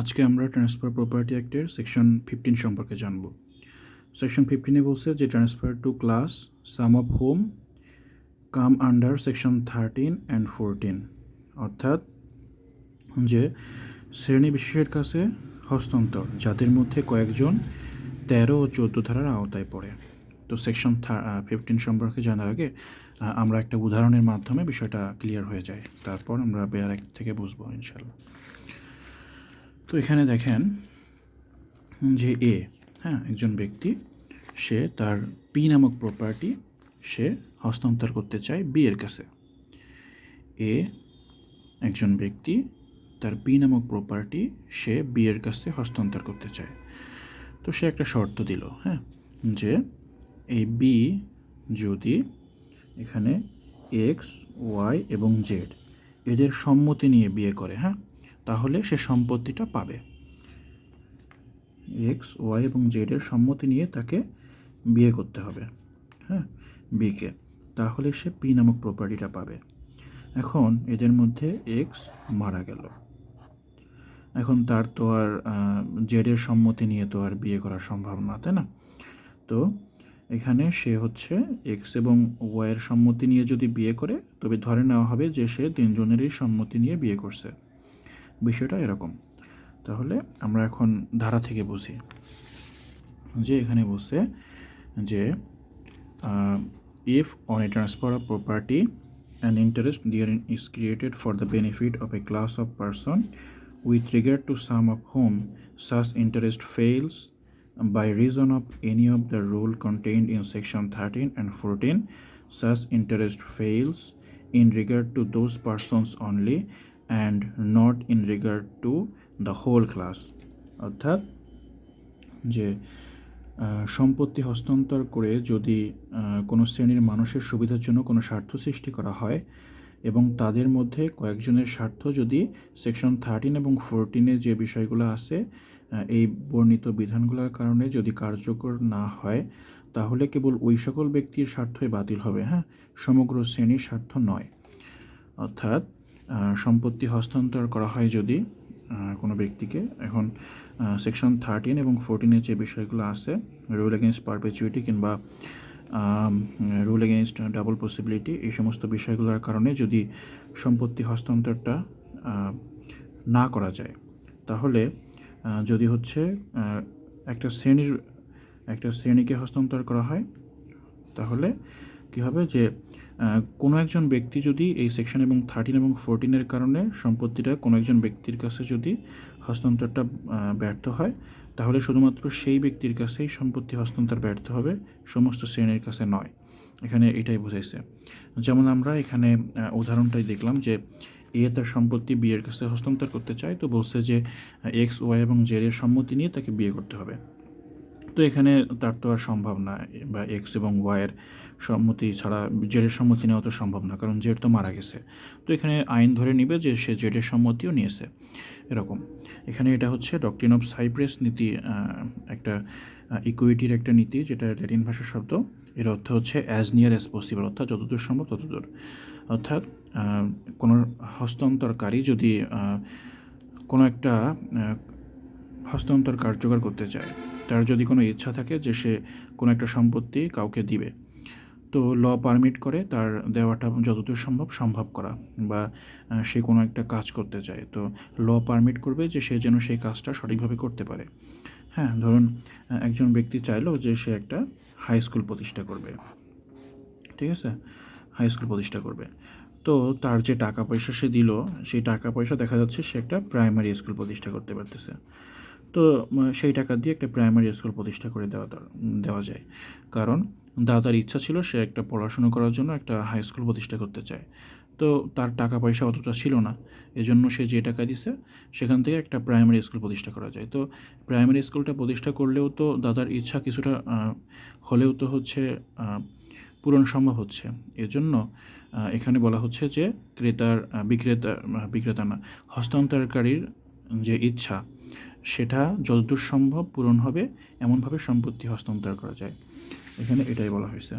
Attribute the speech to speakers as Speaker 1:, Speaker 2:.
Speaker 1: আজকে আমরা transfer property অ্যাক্টের সেকশন ফিফটিন সম্পর্কে জানব। সেকশন ফিফটিনে বলছে যে transfer to class some of whom come under section thirteen and fourteen অর্থাৎ যে, শ্রেণি বিশেষের কাছে হস্তান্তর, যাদের মধ্যে কয়েকজন তেরো ও চোদ্দ ধারার আওতায় পড়ে। তো সেকশন ফিফটিন সম্পর্কে জানার আগে আমরা একটা উদাহরণের মাধ্যমে বিষয়টা ক্লিয়ার হয়ে যায়। তারপর আমরা বেয়ার এক থেকে বুঝব ইনশাল্লাহ এখানে দেখেন যে এ হ্যাঁ একজন ব্যক্তি, সে তার পি নামক প্রপার্টি সে হস্তান্তর করতে চায় বি এর কাছে। এ, একজন ব্যক্তি তার পি নামক প্রপার্টি সে বি এর কাছে হস্তান্তর করতে চায়। তো সে একটা শর্ত দিল হ্যাঁ যে এই বি যদি এখানে এক্স ওয়াই এবং জেড এদের সম্মতি নিয়ে বিয়ে করে হ্যাঁ তাহলে সে সম্পত্তিটা পাবে। এক্স ওয়াই এবং জেডের সম্মতি নিয়ে তাকে বিয়ে করতে হবে হ্যাঁ বিকে তাহলে সে পি নামক প্রপার্টিটা পাবে। এখন এদের মধ্যে এক্স মারা গেল। এখন তার তো আর জেডের সম্মতি নিয়ে তো আর বিয়ে করা সম্ভব না তাই না? তো এখানে সে হচ্ছে এক্স এবং ওয়াইয়ের সম্মতি নিয়ে যদি বিয়ে করে, তবে ধরে নেওয়া হবে যে সে তিনজনেরই সম্মতি নিয়ে বিয়ে করছে। বিষয়টা এরকম। তাহলে আমরা এখন ধারা থেকে বুঝি। যে এখানে বসে যে if on a transfer of property an interest therein is created for the benefit of a class of person with regard to some of whom such interest fails by reason of any of the rule contained in section 13 and 14 such interest fails in regard to those persons only and not in regard to the whole class. অর্থাৎ যে সম্পত্তি হস্তান্তর করে যদি কোনো শ্রেণির মানুষের সুবিধার জন্য কোনো স্বার্থ সৃষ্টি করা হয় এবং তাদের মধ্যে কয়েকজনের স্বার্থ যদি সেকশন থার্টিন এবং ফোরটিনে যে বিষয়গুলো আছে এই বর্ণিত বিধানগুলোর কারণে যদি কার্যকর না হয়, তাহলে কেবল ওই সকল ব্যক্তির স্বার্থই বাতিল হবে হ্যাঁ? সমগ্র শ্রেণির স্বার্থ নয়। অর্থাৎ সম্পত্তি হস্তান্তর করা হয় যদি কোনো ব্যক্তিকে। এখন সেকশন থার্টিন এবং ফোরটিনের যে বিষয়গুলো আছে রুল এগেনস্ট পারপেচুইটি কিংবা রুল এগেনস্ট ডাবল পসিবিলিটি এই সমস্ত বিষয়গুলোর কারণে যদি সম্পত্তি হস্তান্তরটা না করা যায়, তাহলে যদি হচ্ছে একটা শ্রেণির, একটা শ্রেণীকে হস্তান্তর করা হয়, তাহলে কী হবে যে কোনো একজন ব্যক্তি যদি এই সেকশন এবং থার্টিন এবং ফোরটিনের কারণে সম্পত্তিটা কোনো একজন ব্যক্তির কাছে যদি হস্তান্তরটা ব্যর্থ হয়, তাহলে শুধুমাত্র সেই ব্যক্তির কাছেই সম্পত্তি হস্তান্তর ব্যর্থ হবে, সমস্ত শ্রেণির কাছে নয়। এখানে এটাই বোঝাইছে। যেমন আমরা এখানে উদাহরণটাই দেখলাম যে, এ তার সম্পত্তি বিয়ের কাছে হস্তান্তর করতে চায়, তো বলছে যে এক্স ওয়াই এবং জেড এর সম্মতি নিয়ে তাকে বিয়ে করতে হবে। তো এখানে তার তো আর সম্ভব না, বা এক্স এবং ওয়াইয়ের সম্মতি ছাড়া জেডের সম্মতি নেওয়া তো সম্ভব না, কারণ জেড তো মারা গেছে। তো এখানে আইন ধরে নিবে যে সে জেডের সম্মতিও নিয়েছে, এরকম। এখানে এটা হচ্ছে ডক্ট্রিন অফ সাইপ্রেস নীতি একটা ইকুইটির একটা নীতি, যেটা ল্যাটিন ভাষার শব্দ। এর অর্থ হচ্ছে অ্যাজ নিয়ার অ্যাজ পসিবল অর্থাৎ যতদূর সম্ভব ততদূর। অর্থাৎ কোনো হস্তান্তরকারী যদি কোনো একটা হস্তান্তর কার্যকর করতে চায় তার যদি কোনো ইচ্ছা থাকে যে সে কোনো একটা সম্পত্তি কাউকে দিবে, তো ল পারমিট করে তার দেওয়াটা যতদূর সম্ভব সম্ভব করা বা সে কোনো একটা কাজ করতে চায়। তো ল পারমিট করবে যে সে যেন সেই কাজটা সঠিকভাবে করতে পারে। হ্যাঁ ধরুন একজন ব্যক্তি চাইলো যে সে একটা হাই স্কুল প্রতিষ্ঠা করবে। ঠিক আছে? হাই স্কুল প্রতিষ্ঠা করবে। তো তার যে টাকা পয়সা সে দিল, সেই টাকা পয়সা দেখা যাচ্ছে সে একটা প্রাইমারি স্কুল প্রতিষ্ঠা করতে পারতেছে। তো সেই টাকা দিয়ে একটা প্রাইমারি স্কুল প্রতিষ্ঠা করে দেওয়া দেওয়া যায়। কারণ দাদার ইচ্ছা ছিল সে একটা পড়াশুনো করার জন্য একটা হাই স্কুল প্রতিষ্ঠা করতে চায়। তো তার টাকা পয়সা অতটা ছিল না। এজন্য সে যে টাকা দিছে, সেখান থেকে একটা প্রাইমারি স্কুল প্রতিষ্ঠা করা যায়। তো প্রাইমারি স্কুলটা প্রতিষ্ঠা করলেও তো দাদার ইচ্ছা কিছুটা হলেও তো হচ্ছে পূরণ সম্ভব হচ্ছে। এজন্য এখানে বলা হচ্ছে যে ক্রেতার বিক্রেতা বিক্রেতা না, হস্তান্তরকারীর যে ইচ্ছা সেটা যতদূর সম্ভব পূরণ হবে এমনভাবে সম্পত্তি হস্তান্তর করা যায়। এখানে এটাই বলা হয়েছে।